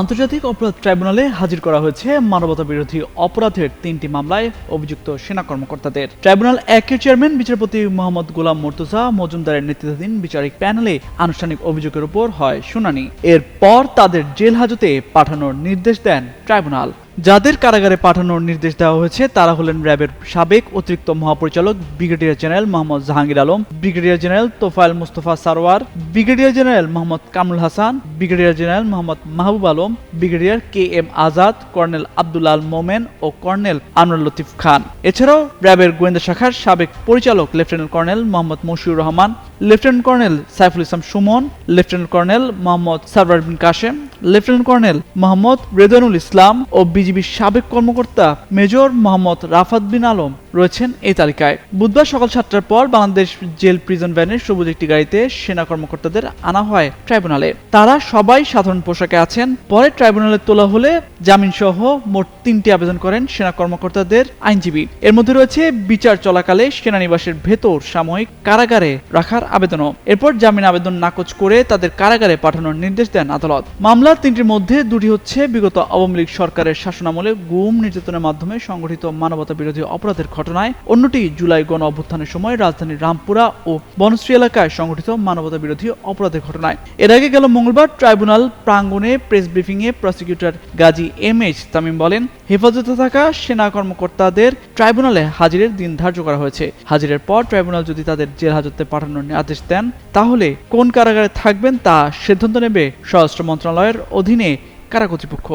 আন্তর্জাতিক অপরাধ ট্রাইব্যুনালে হাজির করা হয়েছে মানবতা বিরোধী অপরাধের তিনটি মামলায় অভিযুক্ত সেনা কর্মকর্তাদের। ট্রাইব্যুনাল একের চেয়ারম্যান, বিচারপতি মোহাম্মদ গোলাম মোর্তুজা মজুমদারের নেতৃত্বাধীন বিচারিক প্যানেলে আনুষ্ঠানিক অভিযোগের উপর হয় শুনানি। এরপর তাদের জেল হাজতে পাঠানোর নির্দেশ দেন ট্রাইব্যুনাল। যাদের কারাগারে পাঠানোর নির্দেশ দেওয়া হয়েছে, তারা হলেন র্যাবের সাবেক অতিরিক্ত মহাপরিচালক, brigadier general Mohammad Jahangir Alam, brigadier general Tofayel Mustafa Sarwar, brigadier general Mohammad Kamrul Hasan, brigadier general Mohammad Mahbub Alam, brigadier K M Azad, colonel Abdul Al Momen ও কর্নেল আনোয়ার লতিফ খান। এছাড়াও র্যাবের গোয়েন্দা শাখার সাবেক পরিচালক, lieutenant colonel Mohammad Mashiur Rahman, lieutenant colonel Saiful Islam Sumon, lieutenant colonel Mohammad Sarwar Bin Kashem, lieutenant colonel Mohammad Redanul Islam ও বিজিবির সাবেক কর্মকর্তা major Mohammad Rafat Bin Alam রয়েছেন এই তালিকায়। বুধবার সকাল সাতটার পর বাংলাদেশ জেল প্রিজন ভ্যানের সবুজ একটি গাড়িতে সেনা কর্মকর্তাদের আনা হয় ট্রাইব্যুনালে। তারা সবাই সাধারণ পোশাকে আছেন। পরে ট্রাইব্যুনালে তোলা হলে জামিন সহ মোট তিনটি আবেদন করেন সেনা কর্মকর্তাদের আইনজীবী। এর মধ্যে রয়েছে বিচার চলাকালে সেনানিবাসের ভেতর সাময়িক কারাগারে রাখার আবেদনও। এরপর জামিন আবেদন নাকচ করে তাদের কারাগারে পাঠানোর নির্দেশ দেন আদালত। মামলার তিনটির মধ্যে দুটি হচ্ছে বিগত আওয়ামী লীগ সরকারের শাসনামলে গুম নির্যাতনের মাধ্যমে সংগঠিত মানবতা বিরোধী অপরাধের ঘটনায় অন্যটি জুলাই গণ অভ্যুত্থানের সময় রাজধানীর রামপুরা ও বনশ্রী এলাকায় সংগঠিত মানবতা বিরোধী অপরাধের ঘটনায়। এর আগে গেল মঙ্গলবার ট্রাইব্যুনাল প্রাঙ্গণে প্রেস ব্রিফিংয়ে prosecutor Gazi M H Tamim বলেন, হেফাজতে থাকা সেনা কর্মকর্তাদের ট্রাইব্যুনালে হাজিরের দিন ধার্য করা হয়েছে। হাজিরের পর ট্রাইব্যুনাল যদি তাদের জেল হাজতে পাঠানোর আদেশ দেন, তাহলে কোন কারাগারে থাকবেন তা সিদ্ধান্ত নেবে স্বরাষ্ট্র মন্ত্রণালয়ের অধীনে কারা কর্তৃপক্ষ।